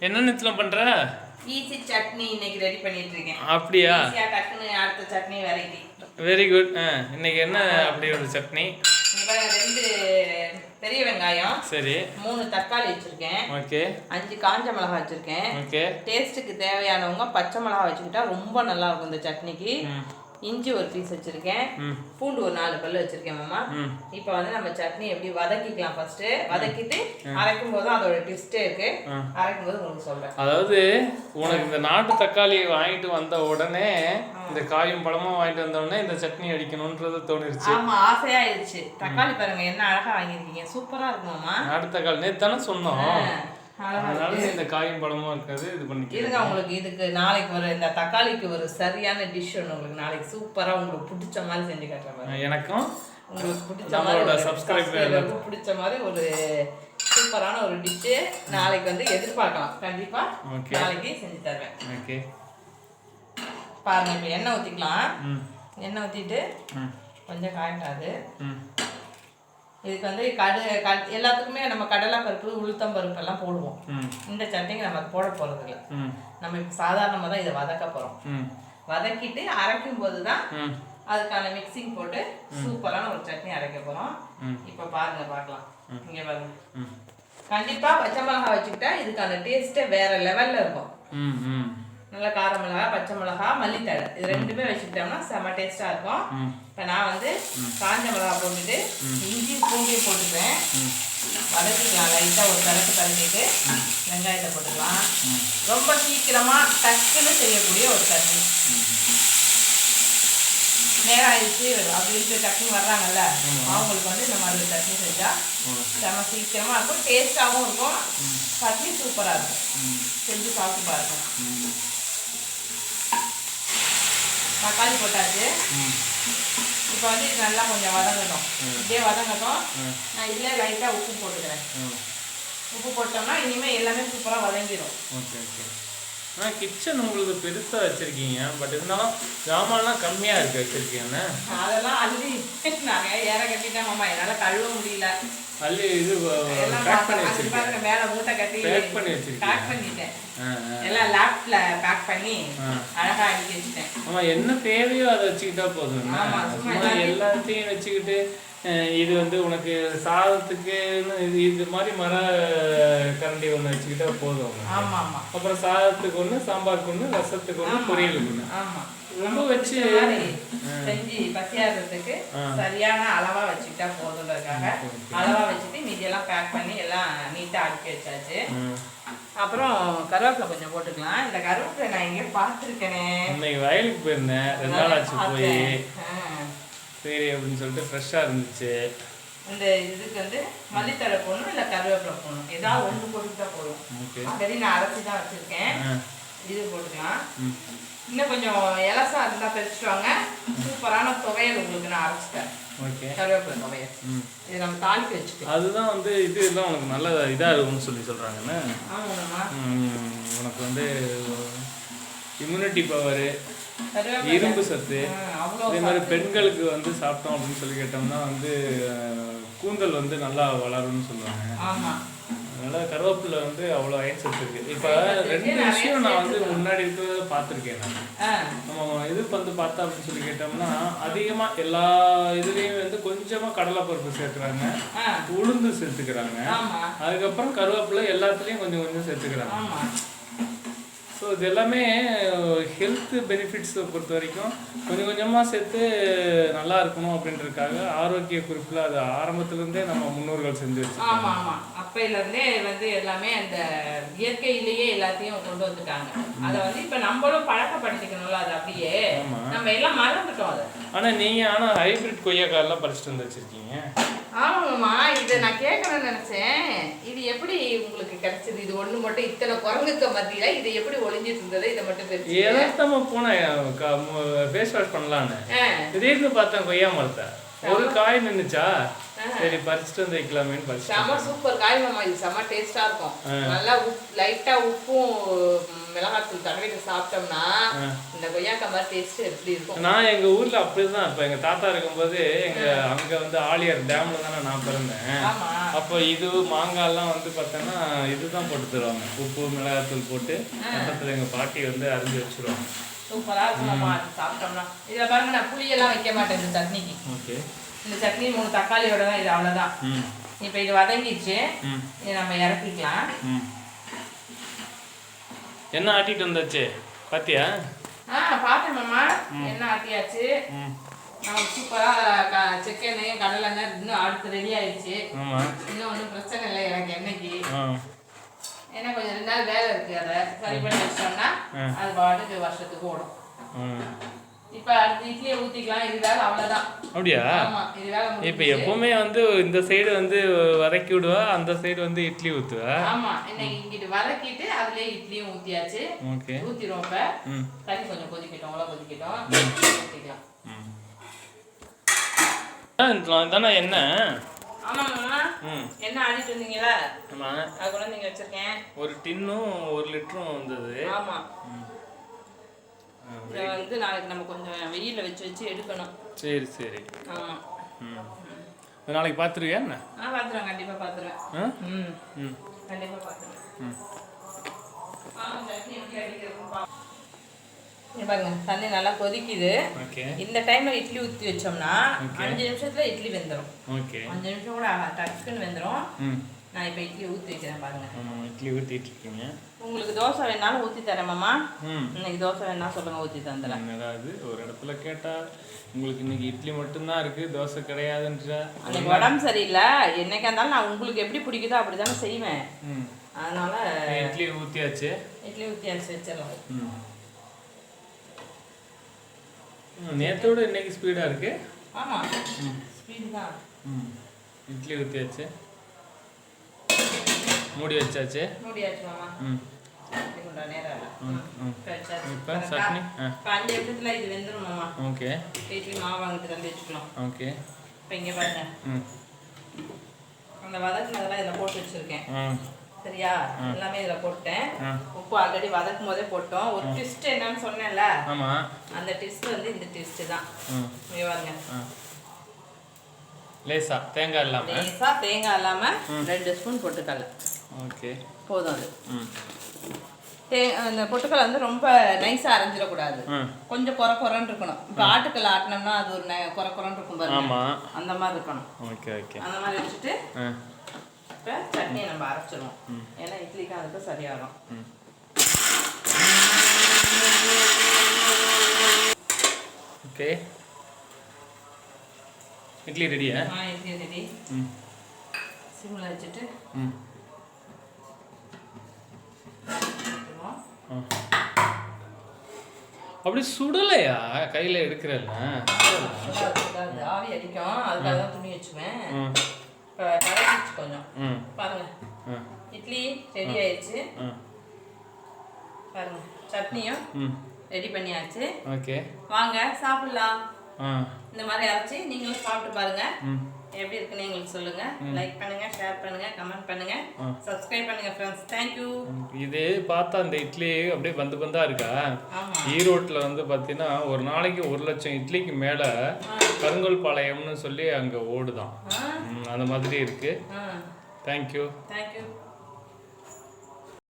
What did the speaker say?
என்ன நித்துல பண்ற? ஈஸி சட்னி இன்னைக்கு ரெடி பண்ணிட்டு இருக்கேன் அப்படியா டக்குன்னு அடுத்த சட்னி வெரைட்டி வெரி குட் இன்னைக்கு என்ன அப்படி ஒரு சட்னி? ரெண்டு பெரிய வெங்காயம் சரி. மூணு தக்காளி வச்சிருக்கேன். ஓகே. அஞ்சு காஞ்ச மிளகாய் வச்சிருக்கேன். ஓகே. டேஸ்ட்டுக்கு தேவையானவங்க பச்சை மிளகாய் வச்சுக்கிட்டா ரொம்ப நல்லா இருக்கும் இந்த சட்னிக்கு. இஞ்சி ஒரு பீஸ் வச்சிருக்கேன். பூண்டு ஒரு நாலு பல்லு வச்சிருக்கேன் மாமா. இப்போ வந்து நம்ம சட்னி எப்படி வதக்கிக்கலாம் ஃபர்ஸ்ட் வதக்கிட்டு அரைக்கும் போது அதோட ட்விஸ்டே இருக்கு. அரைக்கும் போது உங்களுக்கு சொல்றேன். அதாவது உனக்கு இந்த நாட்டு தக்காளி வாங்கிட்டு வந்த உடனே இந்த காயும் பழமும் வாங்கிட்டு வந்த உடனே இந்த சட்னி அடிக்கணும்ன்றது தோணிருச்சு. ஆமா ஆசையாயிருச்சு. தக்காளி பாருங்க என்ன அழகா வாங்கியிருக்கீங்க. சூப்பரா இருக்குமாமா நாட்டு தக்காளி நேத்து தானே சொன்னோம். அதனால இந்த காயும் பழமும் இருக்காது இது இருங்க உங்களுக்கு இதுக்கு நாளைக்கு ஒரு இந்த தக்காளிக்கு ஒரு சரியான டிஷ் ஒன்று உங்களுக்கு நாளைக்கு சூப்பரா உங்களுக்கு பிடிச்ச மாதிரி செஞ்சு காட்டுறேன். எனக்கும் உங்களுக்கு பிடிச்ச மாதிரி subscriber-க்கு பிடிச்ச மாதிரி ஒரு சூப்பரான ஒரு டிஷ்ஷு நாளைக்கு வந்து எதிர்பார்க்கலாம். கண்டிப்பா Okay. நாளைக்கு செஞ்சு தருவேன். ஓகே பாருங்க இப்போ எண்ணெய் ஊற்றிக்கலாம் எண்ணெய் ஊற்றிட்டு கொஞ்சம் காய்ட்டாது ம். இதுக்கு வந்து கடு கட் எல்லாத்துக்குமே நம்ம கடலை பருப்பு உளுத்தம் பருப்பு எல்லாம் போடுவோம். இந்த சட்னிக்கு நம்ம போட போகிறது இல்லை நம்ம இப்போ சாதாரணமாக தான் இதை வதக்க போகிறோம் வதக்கிட்டு அரைக்கும் போது தான் அதுக்கான மிக்சிங் போட்டு சூப்பரான ஒரு சட்னி அரைக்க போகிறோம். இப்போ பாருங்க பார்க்கலாம். இங்கே பாருங்க. கண்டிப்பாக பச்சை மிளகாய் வச்சுக்கிட்டா இதுக்கான டேஸ்ட்டே வேற லெவலில் இருக்கும். நல்ல கார மிளகா பச்சை மிளகா மல்லித்தழை. இது ரெண்டுமே வச்சுக்கிட்டோம்னா செம்ம டேஸ்ட்டாக இருக்கும். இப்போ நான் வந்து காஞ்ச மிளகா போட்டுட்டு இஞ்சி பூண்டையும் போட்டுக்கிறேன் வதக்கிக்கலாம். லைட்டாக ஒரு கலக்கு கலக்கிட்டு வெங்காயத்தை போட்டுக்கலாம். ரொம்ப சீக்கிரமாக டக்குன்னு செய்யக்கூடிய ஒரு சட்னி. நேரம் ஆயிடுச்சு. அப்படின்ட்டு டக்குன்னு வர்றாங்கல்ல அவங்களுக்கு வந்து இந்த மாதிரி சட்னி செஞ்சால் ம். செம்ம சீக்கிரமாக இருக்கும். டேஸ்ட்டாகவும் இருக்கும். சட்னி சூப்பராக இருக்கும். செஞ்சு சாப்பிட்டு பாருங்க. ம். தக்காளி போட்டாச்சு. இப்போ வந்து இது நல்லா கொஞ்சம் வதங்கட்டும். இப்படியே வதங்கட்டும். நான் இதில் லைட்டாக உப்பு போட்டுக்கிறேன். உப்பு போட்டோம்னா இனிமேல் எல்லாமே சூப்பராக வதங்கிடும் ஓகே ஓகே. ஆனால் கிச்சன் உங்களுக்கு பெருசாக வச்சுருக்கீங்க. பட் இருந்தாலும் ஜாமான்லாம் கம்மியாக இருக்கு வச்சுருக்கீங்கண்ணே அதெல்லாம் அள்ளி நாங்கள் ஏற கட்டிட்டேன் மாமா. என்னால் கழுவ முடியல. அள்ளி இது பேக் பண்ணி பாருங்க மேலே மூட்டை கட்டி பேக் பண்ணி வச்சிருக்கீங்க. பேக் பண்ணிட்டேன். எல்லாம் லேப்ல பேக் பண்ணி ஆ. அழகா அடுக்கி வச்சுட்டேன். ஆமா என்ன தேவையோ அதை வச்சுக்கிட்டா போதும். எல்லாத்தையும் வச்சுக்கிட்டு இது வந்து உனக்கு சாதத்துக்குன்னு இது இது மாதிரி மர கரண்டி ஒன்று வச்சுக்கிட்டா போதும். உனக்கு. ஆமா ஆமா அப்புறம் சாதத்துக்கு ஒன்று சாம்பாருக்கு ஒன்று ரசத்துக்கு ஒன்று பொரியலுக்கு ஒன்று ரொம்ப வச்சு செஞ்சு பசியாடுறதுக்கு. சரியான அளவா வச்சுக்கிட்டா போதுன்றதுக்காக அளவா வச்சுட்டு மீதியெல்லாம் பேக் பண்ணி எல்லாம் நீட்டா அடுக்கி வச்சாச்சு. அப்புறம் கருவேப்பிலை கொஞ்சம் போட்டுக்கலாம். இந்த கருவேப்பிலை நான் எங்கேயோ பார்த்துருக்கேனே. இன்னைக்கு வயலுக்கு போயிருந்தேன். ரெண்டு நாள் ஆச்சு போய். சரி அப்படின்னு சொல்லிட்டு ஃப்ரெஷ்ஷாக இருந்துச்சு. இந்த இதுக்கு வந்து மல்லித்தழை போடணும் இல்லை கருவேப்பிலை போடணும். ஏதாவது ஒன்று போட்டுக்கிட்டா போதும். ஓகே ஆல்ரெடி நான் அரைச்சி தான் வச்சுருக்கேன். இது போட்டுக்கலாம். இன்னும் கொஞ்சம் இலசா இருந்தால் வாங்க சூப்பரான துவையல் உங்களுக்கு நான் அரைச்சிட்டேன் ஓகே கருவேப்பிலை துவையல். ம். இது நம்ம தாளிக்கு வச்சுக்கலாம். அதுதான் வந்து இது எல்லாம் உனக்கு நல்ல இதாக இருக்கும்னு சொல்லி ம், உனக்கு வந்து இம்யூனிட்டி பவர் இரும்பு சத்து. அதே மாதிரி பெண்களுக்கு வந்து சாப்பிட்டோம் அப்படின்னு சொல்லி கேட்டோம்னா வந்து கூந்தல் வந்து நல்லா வளரும்னு சொல்லுவாங்க. அதனால கருவேப்பிலை வந்து அவ்வளோ அயன் சத்து இருக்கு. இப்போ ரெண்டு விஷயம் நான் வந்து. முன்னாடி இருக்கிறத பார்த்துருக்கேன் நான். நம்ம இது வந்து பார்த்தா அப்படின்னு சொல்லி கேட்டோம்னா அதிகமாக எல்லா இதுலேயும் வந்து கொஞ்சமாக கடலைப்பருப்பு சேர்க்குறாங்க. ஆ. உளுந்து சேர்த்துக்கிறாங்க. அதுக்கப்புறம் கருவேப்பிலை எல்லாத்துலேயும் கொஞ்சம் கொஞ்சம் சேர்த்துக்கிறாங்க. இது எல்லாமே ஹெல்த் பெனிஃபிட்ஸை பொறுத்த வரைக்கும் கொஞ்சம் கொஞ்சமாக சேர்த்து நல்லா இருக்கணும் அப்படின்றதுக்காக ஆரோக்கிய குறிப்பில் அது ஆரம்பத்துலேருந்தே நம்ம முன்னோர்கள் செஞ்சு வச்சுருக்காங்க. ஆமா ஆமா. அப்பையில இருந்தே வந்து எல்லாமே அந்த இயற்கையிலேயே எல்லாத்தையும் கொண்டு வந்துட்டாங்க. அதை வந்து இப்ப நம்மளும் பழக்கப்படுத்திக்கணும்ல அது அப்படியே. ஆமா. நம்ம எல்லாம் மறந்துட்டோம் அதை. ஆனால் நீங்கள் ஆனால் ஹைபிரிட் கொய்யாக்காயெல்லாம் பறிச்சுட்டு வந்து வச்சுருக்கீங்க. ஆமாம்மா இதை நான் கேட்கணும்னு நினைச்சேன். இது எப்படி உங்களுக்கு கிடைச்சது? இது ஒண்ணு மட்டும் இத்தனை குரங்குக்கு மத்தியில இது எப்படி ஒளிஞ்சிட்டு இருந்தது? இதை மட்டும் தெரிஞ்சு போனேன் ஃபேஸ் வாஷ் பண்ணலான்னு. திடீர்னு பார்த்தேன் கொய்யா மரத்தை. ஒரு காய் நின்னுச்சா? சரி பறிச்சுட்டு வந்து வைக்கலாமேன்னு பறிச்சுட்டு செம சூப்பர் காய் மாமா இது செம டேஸ்டா இருக்கும். நல்லா உப் லைட்டா உப்பும் மிளகாத்தூள் தடவிட்டு சாப்பிட்டோம்னா இந்த கொய்யாக்காய் மாதிரி டேஸ்ட் எப்படி இருக்கும்? நான் எங்க ஊர்ல அப்படிதான். இப்ப எங்க தாத்தா இருக்கும்போது எங்க அங்க வந்து ஆலியார் டேம்ல தானே நான் பிறந்தேன். அப்போ இது மாங்காய்லாம் வந்து பார்த்தோன்னா இதுதான் போட்டு தருவாங்க. உப்பு மிளகாத்தூள் போட்டு பக்கத்துல எங்க பாட்டி வந்து அரிஞ்சு வச்சிருவாங்க. சூப்பரா இருக்கும் அது சாப்பிட்டோம்னா. இதுல பாருங்க நான் புளியெல்லாம் வைக்க மாட்டேன் இந்த சட்னிக்கு. இந்த சட்னி மூணு தக்காளியோட தான் இது அவ்வளவுதான். ம். இப்போ இது வதங்கிடுச்சு. இதை நம்ம இறக்கிக்கலாம். என்ன ஆட்டிட்டு வந்தாச்சு? பாத்தியா? ஆ பார்த்தேன் மாமா. என்ன ஆட்டியாச்சு? நமக்கு சூப்பரா சிக்கனு கடலெண்ணெய் இன்னும் அடுத்து ரெடி ஆயிடுச்சு. இன்னும் ஒன்றும் பிரச்சனை இல்லை எனக்கு என்னைக்கு. ஏன்னா கொஞ்சம் ரெண்டு நாள் வேலை இருக்கு அதை சரி பண்ணி வச்சிட்டோம்னா ஆ. அது பாட்டுக்கு வருஷத்துக்கு ஓடும். இப்போ அடுத்து இட்லியை ஊற்றிக்கலாம் இது வேலை அவ்வளோதான் அப்படியா? இப்போ. எப்பவுமே வந்து இந்த சைடு வந்து வதக்கி விடுவா அந்த சைடு வந்து இட்லி ஊத்துவா? ஆமா இன்னைக்கு இங்கிட்டு வதக்கிட்டு அதுலயே இட்லியும் ஊத்தியாச்சு. ஓகே. ஊத்திடுவோம் இப்ப. ம். தண்ணி கொஞ்சம் கொதிக்கட்டும் அவ்வளோ கொதிக்கட்டும். தானே என்ன? என்ன ஆடிட்டு வந்தீங்களா ஆமா அது கூட நீங்க வச்சிருக்கேன். ஒரு டின்னும் ஒரு லிட்டரும் வந்தது. ஆமா. ஆ, இதை வந்து நாளைக்கு நம்ம கொஞ்சம் வெயில்ல வச்சு வச்சு எடுக்கணும். சரி சரி. ஆமா நாளைக்கு பார்த்துருவியா என்ன? நான் பாத்துருவேன். கண்டிப்பா பாத்துருவேன். ஆ? ம். கண்டிப்பா பாத்துருவேன். ம். ஆ, சட்னி எப்படி அடிக்கிறதுன்னு பா- இங்க பாருங்க தண்ணி நல்லா கொதிக்குது. இந்த டைம்ல இட்லி ஊத்தி வச்சோம்னா அஞ்சு நிமிஷத்துல இட்லி வெந்துடும் ஓகே. அஞ்சு நிமிஷம் கூட டக்குன்னு வெந்துடும் நான் இப்போ இட்லி ஊற்றி வைக்கிறேன் பாருங்க. இட்லி ஊற்றிட்டு இருக்கீங்க. உங்களுக்கு தோசை வேணாலும் ஊற்றி தரேன் மாமா. இன்னைக்கு தோசை வேணா சொல்லுங்க ஊற்றி தந்துடுறேன் என்னடாது ஒரு இடத்துல கேட்டா உங்களுக்கு இன்னைக்கு இட்லி மட்டும்தான் இருக்கு தோசை கிடையாதுன்ற. அன்னைக்கு உடம்பு சரியில்லை. என்னைக்கா இருந்தாலும் நான் உங்களுக்கு எப்படி பிடிக்குதோ அப்படி தானே செய்வேன் அதனால இட்லி ஊற்றியாச்சு இட்லி அரைச்சி வச்சிடலாம். நேத்தோட இன்னைக்கு ஸ்பீடாக இருக்கு. ஆமாம் ஸ்பீடு தான் ம். இட்லி ஊற்றியாச்சு மூடி வச்சாச்சு. மூடியாச்சு மாமா. ம். இப்போ? சட்னி? அஞ்சு நிமிஷத்தில் இது வெந்துடும் மாமா. ஓகே. இட்லி மாவு வாங்கிட்டு தந்து வச்சுக்கலாம் ஓகே. இப்போ இங்கே பாருங்க. ம். அந்த வதக்குனதெல்லாம் இதில் போட்டு வச்சுருக்கேன். சரியா? எல்லாமே இதில் போட்டேன். உப்பு ஆல்ரெடி வதக்கும் போதே போட்டோம். ஒரு ட்விஸ்ட் என்னன்னு சொன்னேன்ல? அந்த ட்விஸ்ட் வந்து இந்த ட்விஸ்ட் தான். பாருங்க. லேசா தேங்காய் இல்லாமல் லேசா தேங்காய் இல்லாம ரெண்டு ஸ்பூன் பொட்டுக்கடலை. ஓகே. போதும் அது. ம். தே அந்த பொட்டுக்கடலை வந்து ரொம்ப நைஸா அரைஞ்சிடக்கூடாது. கொஞ்சம் குறை குறைன்னு இருக்கணும். இப்போ ஆட்டுக்கல் ஆட்டினோம்னா அது ஒரு குறை குறைன்னு இருக்கும் பாருங்க. அந்த மாதிரி இருக்கணும். Okay okay. அந்த மாதிரி வச்சுட்டு ஆ இப்போ சட்னியை நம்ம அரைச்சிருவோம். ஏன்னா இட்லிக்கு அதுக்கு சரியாகும். ஓகே. இட்லி ரெடியா? ஆ இட்லி ரெடி. ம். சிம்மில் வச்சுட்டு ம். அப்படி சுடலையா? கையில் எடுக்கிறல்ல. ஆவி அடிக்கும். அதுக்காக தான் துணி வச்சுவேன் கலக்கிச்சு கொஞ்சம். பாருங்க. இட்லி ரெடி ஆயிடுச்சு. பாருங்க. சட்னியும் ரெடி பண்ணியாச்சு. ஓகே. வாங்க சாப்பிடலாம். இந்த மாதிரி அரைச்சி நீங்களும் சாப்பிட்டு பாருங்க. எப்படி இருக்குன்னு எங்களுக்கு சொல்லுங்க. லைக் பண்ணுங்க ஷேர் பண்ணுங்க கமெண்ட் பண்ணுங்க. சப்ஸ்கிரைப் பண்ணுங்க ஃப்ரெண்ட்ஸ் தேங்க்யூ இது பார்த்தா அந்த இட்லி அப்படியே பந்து பந்தா இருக்கா? ஈரோட்டில் வந்து பார்த்தீங்கன்னா ஒரு நாளைக்கு ஒரு லட்சம் இட்லிக்கு மேலே கருங்கல் பாளையம்னு சொல்லி அங்கே ஓடுதான். அந்த மாதிரி இருக்கு. Thank you thank you